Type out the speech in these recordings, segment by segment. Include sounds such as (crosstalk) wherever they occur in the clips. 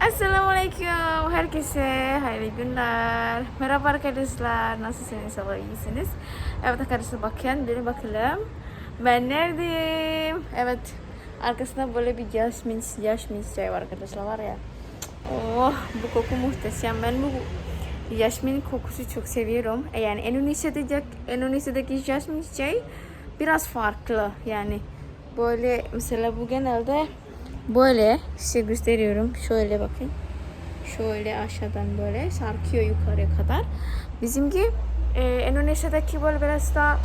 Assalamualaikum herkese hayırlı günler. Merhaba arkadaşlar. Nasılsınız? İnşallah iyisiniz. Evet arkadaşlar bakın bir bakalım. Ben neredeyim? Evet. Arkasında böyle bir jasmin, jasmin çay var arkadaşlar var ya. Oh bu koku muhteşem. Ben bu jasmin kokusu çok seviyorum. Yani Indonesia'daki, Indonesia'daki jasmin çay biraz farklı. Yani böyle mesela bu genelde böyle size gösteriyorum. Şöyle bakın. Şöyle aşağıdan böyle sarkıyor yukarıya kadar. Bizimki e, Endonezya'daki böyle biraz daha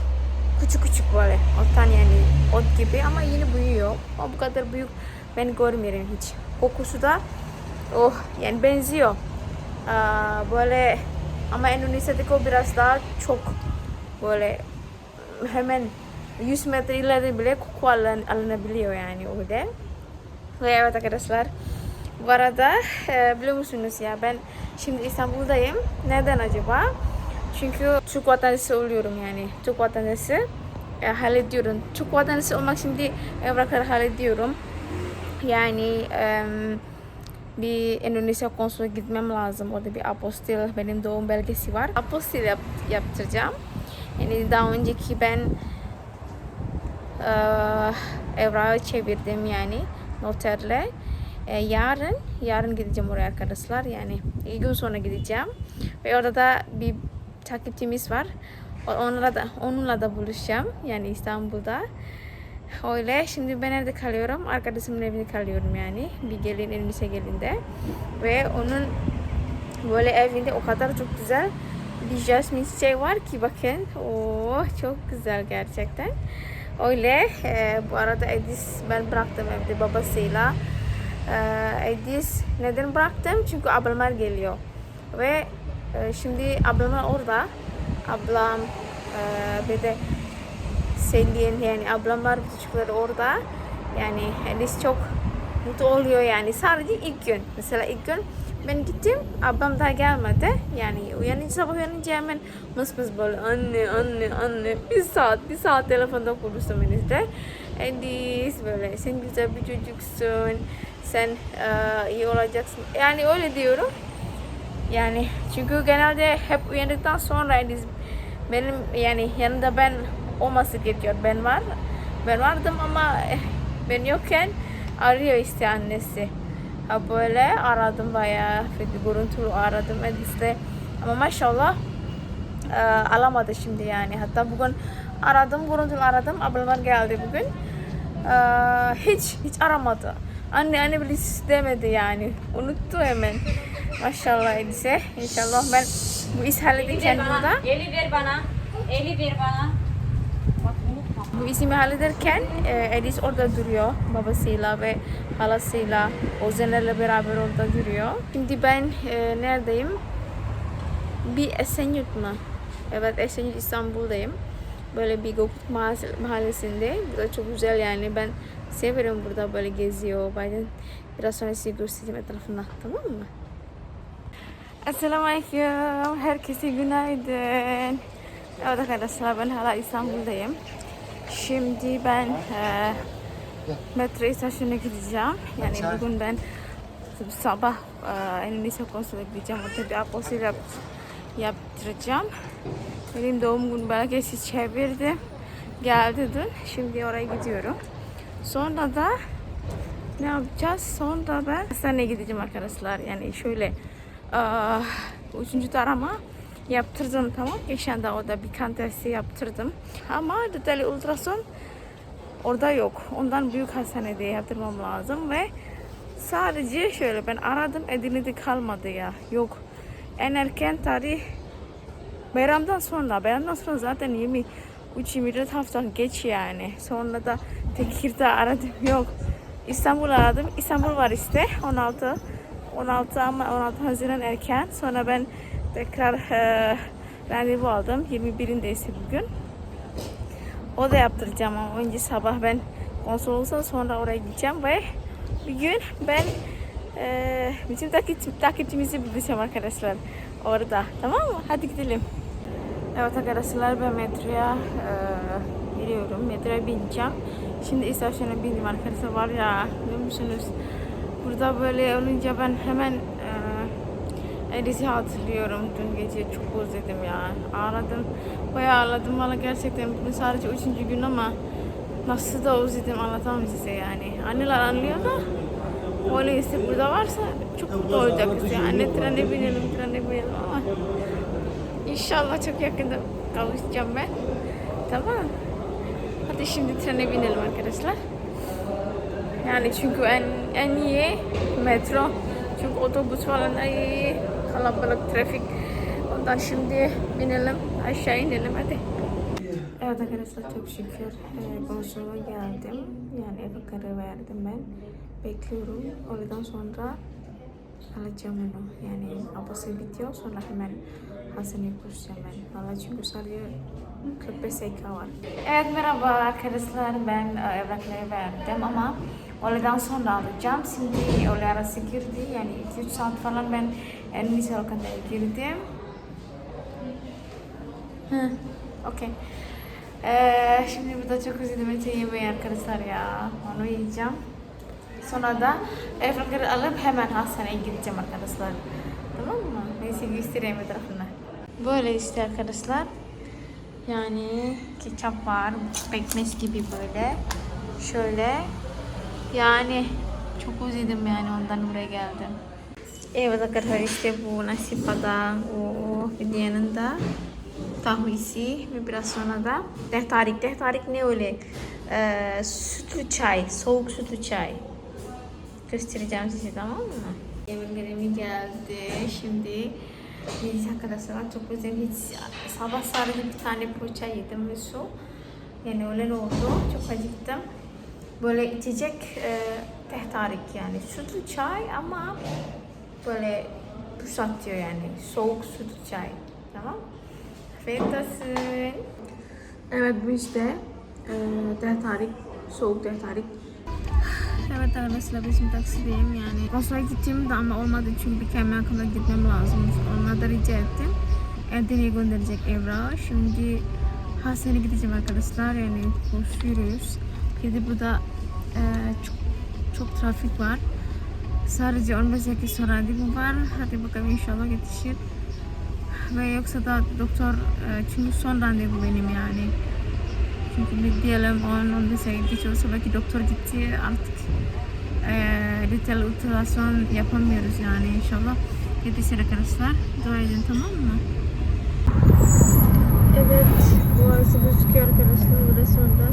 küçük küçük böyle ottan yani ot gibi ama yine büyüyor. Ama bu kadar büyük ben görmüyorum hiç. Kokusu da oh yani benziyor. Aa, böyle ama Endonezya'daki o biraz daha çok böyle hemen 100 metre ileride bile koku alın, alınabiliyor yani öyle. Ve evet arkadaşlar bu arada e, biliyor musunuz ya ben şimdi İstanbul'dayım. Neden acaba? Çünkü Türk vatandaşı oluyorum yani. Türk vatandaşı e, hallediyorum. Türk vatandaşı olmak şimdi evrakları hallediyorum. Yani e, bir Indonesia konsola gitmem lazım. Orada bir apostil benim doğum belgesi var. Apostil yap, yaptıracağım. Yani daha önceki ben e, evrağı çevirdim yani noterle. E, yarın yarın gideceğim oraya arkadaşlar. Yani iki gün sonra gideceğim. Ve orada da bir takipçimiz var. Onunla da onunla da buluşacağım. Yani İstanbul'da. Öyle. Şimdi ben evde kalıyorum. Arkadaşımın evinde kalıyorum yani. Bir gelin elbise gelinde. Ve onun böyle evinde o kadar çok güzel bir jasmin çiçeği var ki bakın. Oh çok güzel gerçekten. Öyle. e, bu arada Edis ben bıraktım evde babasıyla. E, Edis neden bıraktım? Çünkü ablamlar geliyor. Ve e, şimdi ablamlar orada. Ablam e, bir de Selin yani ablamlar çocukları orada. Yani Edis çok mutlu oluyor yani sadece ilk gün. Mesela ilk gün ben gittim ablam daha gelmedi. Yani uyanınca sabah uyanınca hemen mıs mıs böyle anne anne anne bir saat bir saat telefonda konuştum Enis'le. Edis böyle sen güzel bir çocuksun. Sen eee, iyi olacaksın. Yani öyle diyorum. Yani çünkü genelde hep uyandıktan sonra Edis benim yani yanında ben olması gerekiyor. Ben var. Ben vardım ama ben yokken arıyor işte annesi. Ha böyle aradım bayağı görüntülü aradım Edis'le. Ama maşallah e, alamadı şimdi yani. Hatta bugün aradım, görüntülü aradım. Ablamlar geldi bugün. E, hiç, hiç aramadı. Anne anne bile demedi yani. Unuttu hemen. Maşallah Edis'e. İnşallah ben bu iş ver burada. Eli ver bana. Eli ver bana. Bu işimi hallederken e, Edis orada duruyor babasıyla ve halasıyla Ozenlerle beraber orada duruyor. Şimdi ben e, neredeyim? Bir Esenyurt mu? Evet Esenyurt İstanbul'dayım. Böyle bir Mahall- mahallesinde. Burada çok güzel yani ben severim burada böyle geziyor. Ben biraz sonra size göstereceğim etrafında tamam mı? Assalamualaikum. Herkese günaydın. Evet arkadaşlar ben hala İstanbul'dayım. Şimdi ben e, metro istasyonuna gideceğim. Yani bugün ben sabah e, Endonezya konsola gideceğim. Orada bir apostil yap, yaptıracağım. Benim doğum günü belgesi çevirdim. Geldi dün. Şimdi oraya gidiyorum. Sonra da ne yapacağız? Sonra ben hastaneye gideceğim arkadaşlar. Yani şöyle eee, üçüncü tarama yaptırdım tamam. Geçen de orada bir kan testi yaptırdım. Ama detaylı ultrason orada yok. Ondan büyük hastanede yaptırmam lazım ve sadece şöyle ben aradım Edirne'de kalmadı ya. Yok. En erken tarih Bayramdan sonra, bayramdan sonra zaten 23 24 hafta geç yani. Sonra da Tekirdağ aradım yok. İstanbul aradım. İstanbul var işte 16 16 ama 16 Haziran erken. Sonra ben tekrar e, randevu aldım. 21'indeyse bugün. O da yaptıracağım ama önce sabah ben konsolosla sonra oraya gideceğim ve bir gün ben e, bizim takip, takipçimizi bulacağım arkadaşlar orada. Tamam mı? Hadi gidelim. Evet arkadaşlar ben metroya e, giriyorum. Metroya bineceğim. Şimdi istasyona bindim arkadaşlar var ya biliyor musunuz? burada böyle olunca ben hemen e, Edis'i hatırlıyorum. Dün gece çok özledim ya. Ağladım. Bayağı ağladım. Valla gerçekten bugün sadece üçüncü gün ama nasıl da özledim anlatamam size yani. Anneler anlıyor da öyle işte burada varsa çok mutlu olacak işte. Anne trene binelim, trene binelim ama inşallah çok yakında kavuşacağım ben. Tamam. Hadi şimdi trene binelim arkadaşlar. Yani çünkü en en iyi metro. Çünkü otobüs falan ay kalabalık trafik. Ondan şimdi binelim aşağı inelim hadi. Evet arkadaşlar çok şükür e, konsoluma geldim. Yani eve karar verdim ben. Bekliyorum. Oradan sonra alacağım onu. Yani abası bitiyor sonra hemen Hasan'ı koşacağım ben. Valla çünkü sadece 45 dakika var. Evet merhaba arkadaşlar ben e, evrakları verdim ama öğleden sonra alacağım. Şimdi öğle arası girdi yani 2-3 saat falan ben en iyisi lokantaya girdim. Hı, okey. Ee, şimdi burada çok özledim ete yemeği arkadaşlar ya. Onu yiyeceğim. Sonra da evrakları alıp hemen hastaneye gideceğim arkadaşlar. Tamam mı? Neyse göstereyim etrafını. Böyle işte arkadaşlar. Yani ketçap var. Pekmez gibi böyle. Şöyle. Yani çok özledim yani ondan buraya geldim. Arkadaşlar işte bu nasi padang. O bir yanında tahu isi ve biraz sonra da teh tarik. Teh tarik ne öyle? Ee, sütlü çay, soğuk sütlü çay. Göstereceğim size tamam mı? Yemeklerimi geldi. Şimdi biz arkadaşlar çok güzel hiç sabah sadece bir tane poğaça yedim ve su. Yani öyle oldu. Çok acıktım. Böyle içecek e, teh tarik yani. Sütlü çay ama böyle pusatıyor yani. Soğuk sütlü çay. Tamam Afiyet olsun. Evet bu işte e, teh tarik. Soğuk teh tarik. Evet arkadaşlar bizim taksideyim yani. Kosova'ya gideceğim de ama olmadı çünkü kemer kadar gitmem lazım. Onlar da rica ettim. Edirne'ye gönderecek Evra. Şimdi Hasan'a gideceğim arkadaşlar yani koşuyoruz. Bir de burada e, çok, çok trafik var. Sadece 15 dakika sonra randevum var. Hadi bakalım inşallah yetişir. Ve yoksa da doktor e, çünkü son randevu benim yani. Çünkü bir diyelim 10-15 dakika geçiyorsa belki doktor gitti artık e, detail ultrason yapamıyoruz yani inşallah yetişir arkadaşlar. Dua edin tamam mı? Evet, burası gözüküyor arkadaşlar burası onda.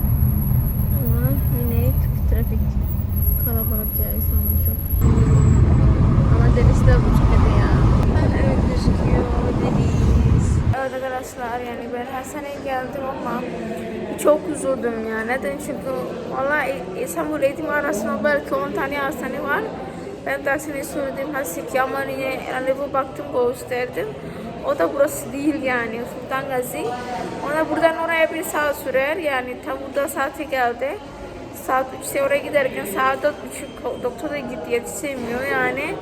Ama yine trafik kalabalık ya İstanbul çok. Ama deniz de bu çıkmadı ya. Evet gözüküyor deniz. Evet arkadaşlar yani ben Hasan'a geldim ama çok üzüldüm ya. Neden? Çünkü valla İstanbul eğitim arasında belki 10 tane hastane var. Ben dersini söyledim. Haseki ama yine randevu baktım gösterdim. O da burası değil yani Sultan Gazi. Ona buradan oraya bir saat sürer. Yani tam burada saate geldi. Saat 3'te oraya giderken saat 4.30 doktora gitti yetişemiyor yani.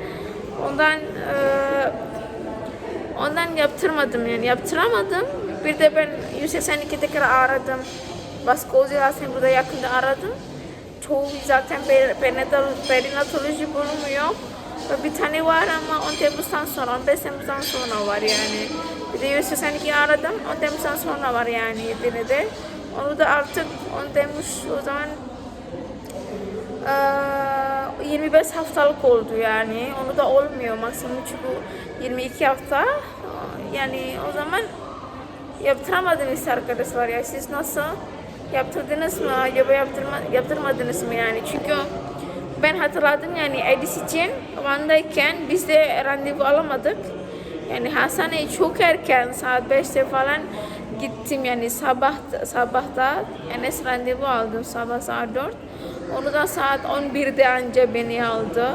Ondan eee Ondan yaptırmadım yani yaptıramadım. Bir de ben 182 tekrar aradım. Başka özel hastane burada yakında aradım. Çoğu zaten perinatoloji bulunmuyor. Ve Bir tane var ama 10 Temmuz'dan sonra, 15 Temmuz'dan sonra var yani. Bir de 182 aradım, 10 Temmuz'dan sonra var yani Edirne'de. Onu da artık 10 Temmuz o zaman 25 haftalık oldu yani. Onu da olmuyor maksimum çünkü 22 hafta. Yani o zaman yaptıramadım işte arkadaşlar ya. Siz nasıl? Yaptırdınız mı? Acaba yaptırma, yaptırmadınız mı yani? Çünkü ben hatırladım yani Edis için Van'dayken biz de randevu alamadık. Yani hastaneye çok erken saat 5'te falan gittim yani sabah sabahta yani randevu aldım sabah saat 4. Onu da saat 11'de anca beni aldı.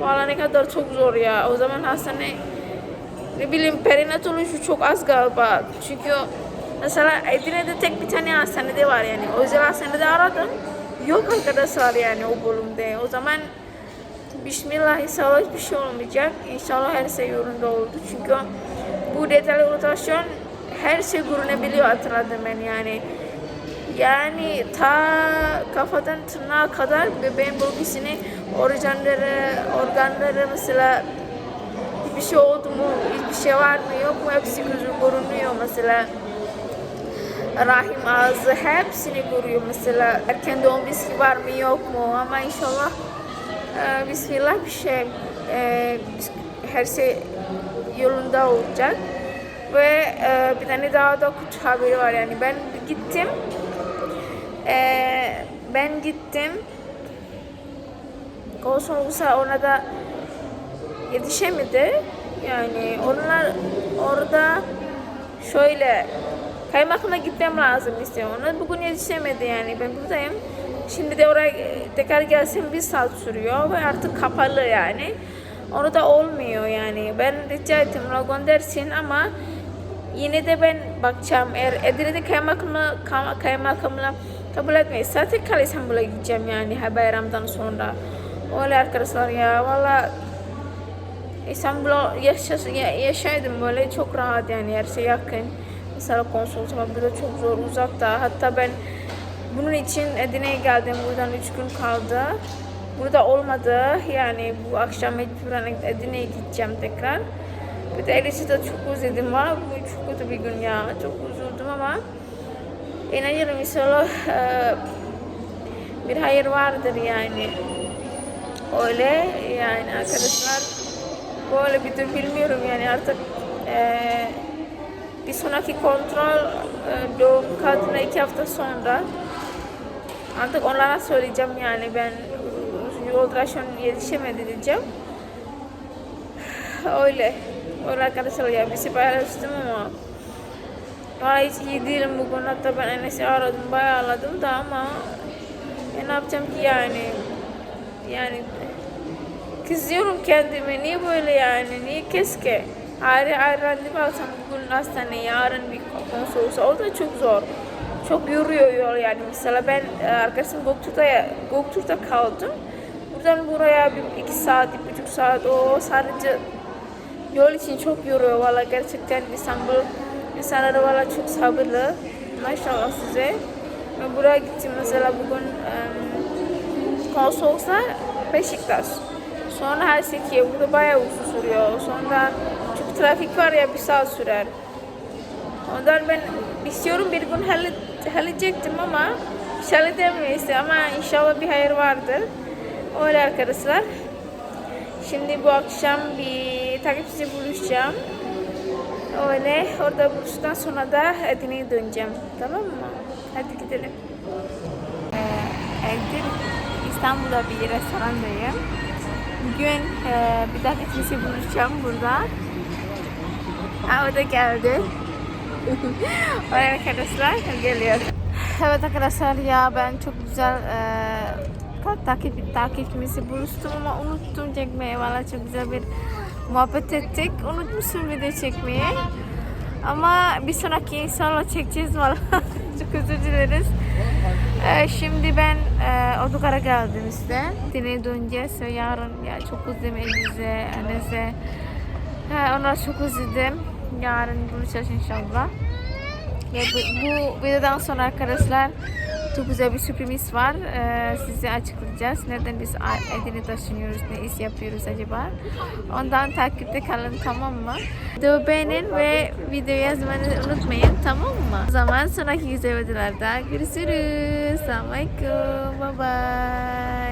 Valla ne kadar çok zor ya. O zaman hastane ne bileyim perinatoloji çok az galiba. Çünkü mesela Edirne'de tek bir tane hastanede var yani. Özel hastanede aradım. Yok arkadaşlar yani o bölümde. O zaman Bismillah inşallah hiçbir şey olmayacak. İnşallah her şey yolunda oldu. Çünkü bu detaylı rotasyon her şey görünebiliyor hatırladım ben yani. Yani ta kafadan tırnağa kadar bebeğin bölgesini organları, organları mesela bir şey oldu mu, hiçbir şey var mı yok mu hepsi görünüyor mesela. Rahim ağzı hepsini görüyor mesela. Erken doğum riski var mı yok mu ama inşallah e, Bismillah bir şey e, her şey yolunda olacak. Ve e, bir tane daha da kötü haberi var yani ben gittim e, ben gittim konsolosluğa ona da yetişemedi. Yani onlar orada şöyle kaymakamına gitmem lazım istiyor. Ona bugün yetişemedi yani ben buradayım. Şimdi de oraya tekrar gelsem bir saat sürüyor ve artık kapalı yani. Onu da olmuyor yani. Ben rica ettim ona göndersin ama yine de ben bakacağım. Eğer Edirne'de kaymakamla, kay- kaymakamla kabul etmezse tekrar İstanbul'a gideceğim yani bayramdan sonra. Öyle arkadaşlar ya valla İstanbul'a ya- yaşaydım böyle çok rahat yani her şey yakın. Mesela konsolos var burada çok zor uzakta. Hatta ben bunun için Edirne'ye geldim. Buradan üç gün kaldı. Burada olmadı. Yani bu akşam mecburen Edirne'ye gideceğim tekrar. Bir de Elif'i de çok özledim. Valla bu çok kötü bir gün ya. Çok üzüldüm ama inanıyorum inşallah eee, bir hayır vardır yani. Öyle yani arkadaşlar böyle bir tür bilmiyorum yani artık eee, bir sonraki kontrol eee, doğum kadına iki hafta sonra artık onlara söyleyeceğim yani ben ultrason yetişemedi diyeceğim. Öyle. Öyle arkadaşlar ya bir şey paylaştım ama Valla hiç iyi değilim bugün hatta ben Enes'i aradım bayağı ağladım da ama ya ne yapacağım ki yani? Yani kızıyorum kendime. Niye böyle yani? Niye keşke? Ayrı ayrı randevu alsam bugün hastaneye yarın bir konsolosluğa o da çok zor. Çok yoruyor yol yani. Mesela ben e, arkadaşım Göktürk'te Göktürk'te kaldım. Buradan buraya bir iki saat bir buçuk saat. O sadece yol için çok yoruyor. Valla gerçekten İstanbul insanları valla çok sabırlı. Maşallah size. Ben buraya gittim mesela bugün konsolosluğa Beşiktaş. Sonra Helsinki'ye burada bayağı uzun sürüyor. Sonra çünkü trafik var ya bir saat sürer. Ondan ben istiyorum bir gün hallet, halledecektim ama halledemeyiz ama inşallah bir hayır vardır. Öyle arkadaşlar. Şimdi bu akşam bir takipçi buluşacağım. Öyle orada buluştuktan sonra da Edirne'ye döneceğim. Tamam mı? Hadi gidelim. Ee, İstanbul'da bir restorandayım. Bugün e, bir takipçisi buluşacağım burada. Ha, o da geldi. (laughs) Öyle arkadaşlar geliyor. Evet arkadaşlar ya ben çok güzel e, takip takipçimizi buluştum ama unuttum çekmeyi. Valla çok güzel bir muhabbet ettik. Unutmuşum video çekmeyi. Ama bir sonraki inşallah çekeceğiz valla. (laughs) çok özür dileriz. E, şimdi ben e, Otogar'a geldim işte. Dineye döneceğiz ve yarın ya çok özledim Eliz'e, Enes'e. Ha, onları çok özledim. Yarın buluşacağız inşallah. Ya bu, bu videodan sonra arkadaşlar çok güzel bir sürpriz var. Ee, size açıklayacağız. Neden biz Edirne taşınıyoruz, ne iş yapıyoruz acaba? Ondan takipte kalın tamam mı? Videoyu beğenin ve video yazmayı unutmayın tamam mı? O zaman sonraki güzel videolarda görüşürüz. Assalamualaikum. Bye bye.